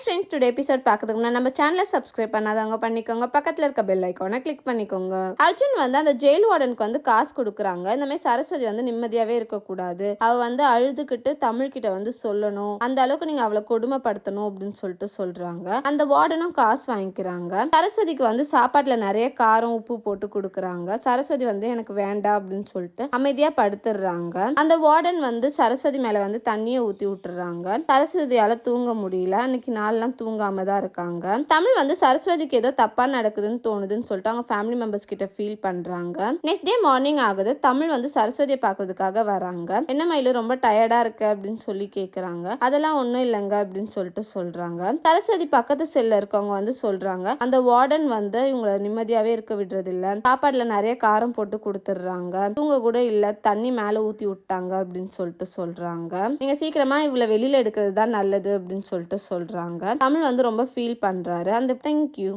Friends today episode பார்க்கறதுக்கு முன்னாடி நம்ம சேனலை சப்ஸ்கிரைப் பண்ணாதவங்க பண்ணிக்கோங்க. பக்கத்தில் இருக்க பெல் ஐக்கானை கிளிக் பண்ணிக்கோங்க. அர்ஜுன் வந்து அந்த ஜெயில் வார்டனுக்கு வந்து காசு கொடுக்குறாங்க. இந்த மாதிரி சரஸ்வதி வந்து நிம்மதியாகவே இருக்கக்கூடாது. அவ வந்து அழுதுகிட்டு தமிழ்கிட்ட வந்து சொல்லணும். அந்த அளவுக்கு நீங்க அவளை கொடுமைப்படுத்தணும் அப்படின்னு சொல்லிட்டு சொல்றாங்க. அந்த வார்டனும் காசு வாங்கிக்கிறாங்க. சரஸ்வதிக்கு வந்து சாப்பாட்டுல நிறைய காரம் உப்பு போட்டு கொடுக்குறாங்க. சரஸ்வதி வந்து எனக்கு வேண்டாம் அப்படின்னு சொல்லிட்டு அமைதியா படுத்துடுறாங்க. அந்த வார்டன் வந்து சரஸ்வதி மேல வந்து தண்ணியை ஊத்தி விட்டுறாங்க. சரஸ்வதியால தூங்க முடியல. அன்னைக்கு நாள்லாம் தூங்காம தான் இருக்காங்க. தமிழ் வந்து சரஸ்வதிக்கு ஏதோ தப்பா நடக்குதுன்னு தோணுதுன்னு சொல்லிட்டு அவங்க ஃபேமிலி மெம்பர்ஸ் கிட்ட ஃபீல் பண்றாங்க. நெக்ஸ்ட் டே மார்னிங் ஆகுது. தமிழ் வந்து சரஸ்வதியை பார்க்கறதுக்காக வராங்க. என்ன மயிலு ரொம்ப டயர்டா இருக்கு அப்படின்னு சொல்லி கேக்குறாங்க. அதெல்லாம் ஒன்றும் இல்லைங்க அப்படின்னு சொல்லிட்டு சொல்றாங்க. சரஸ்வதி பக்கத்து செல்ல இருக்கவங்க வந்து சொல்றாங்க. அந்த வார்டன் வந்து இவங்களை நிம்மதியாவே இருக்க விடுறது இல்ல சாப்பாடுல நிறைய காரம் போட்டு கொடுத்துடுறாங்க. தூங்க கூட இல்ல. தண்ணி மேல ஊத்தி விட்டாங்க அப்படின்னு சொல்லிட்டு சொல்றாங்க. நீங்க சீக்கிரமா இவ்வளவு வெளியில எடுக்கிறது தான் நல்லது அப்படின்னு சொல்லிட்டு சொல்றாங்க. தமிழ் வந்து ரொம்ப ஃபீல் பண்ணுறாரு அந்த தேங்க்யூ